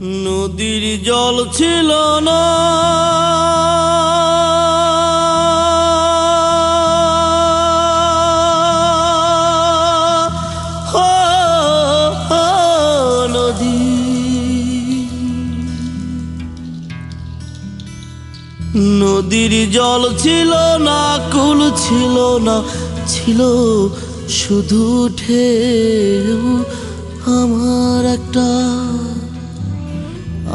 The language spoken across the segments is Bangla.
নদীর জল ছিল না। নদীর জল ছিল না, কুল ছিল না, ছিল শুধু ঢেউ, আমার একটা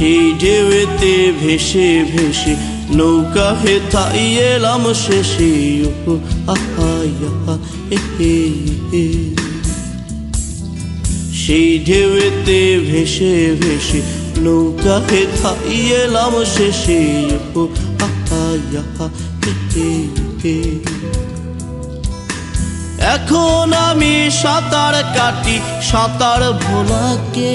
সেই ঢেউতে ভেসে ভেসে নৌকা হেথাই এলাম শেষে। সেই ঢেউতে ভেসে ভেসে নৌকা হেথাই এলাম শেষে। এখন আমি সাঁতার কাটি, সাঁতার ভোলাকে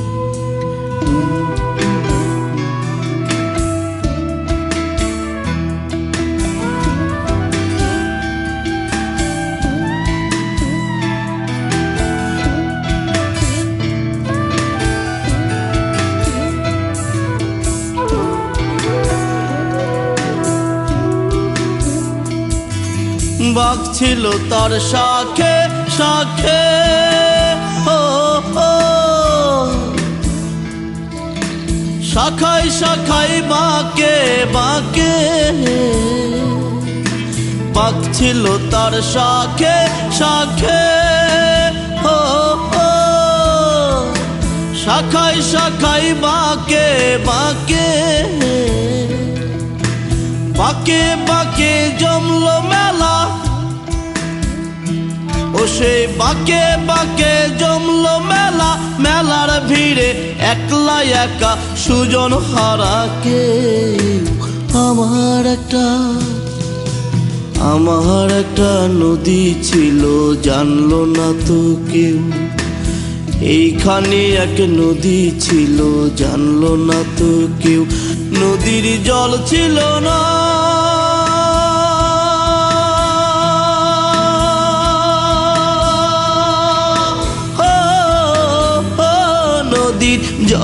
বাঘ ছিল তার ও, ও। শাখায় শাখায় বাঁকে বাঁকে। বাঘ ছিল তার ও, ও। শাখায় শাখায় বাঁকে বাঁকে। বাঁকে বাঁকে জমলো মেলা। সেই বাঁকে বাঁকে জমলো মেলা, মেলার ভিড়ে একলা একা সুজন হারাকে আমার একটা আমার একটা নদী ছিল, জানলো না তো কেউ। এইখানে এক নদী ছিল, জানলো না তো কেউ। নদীর জল ছিল না।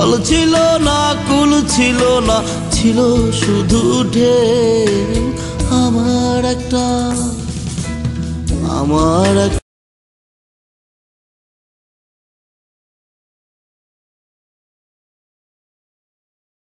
জল ছিল না কুল ছিল না ছিল শুধু ঢে আমার একটা আমার এক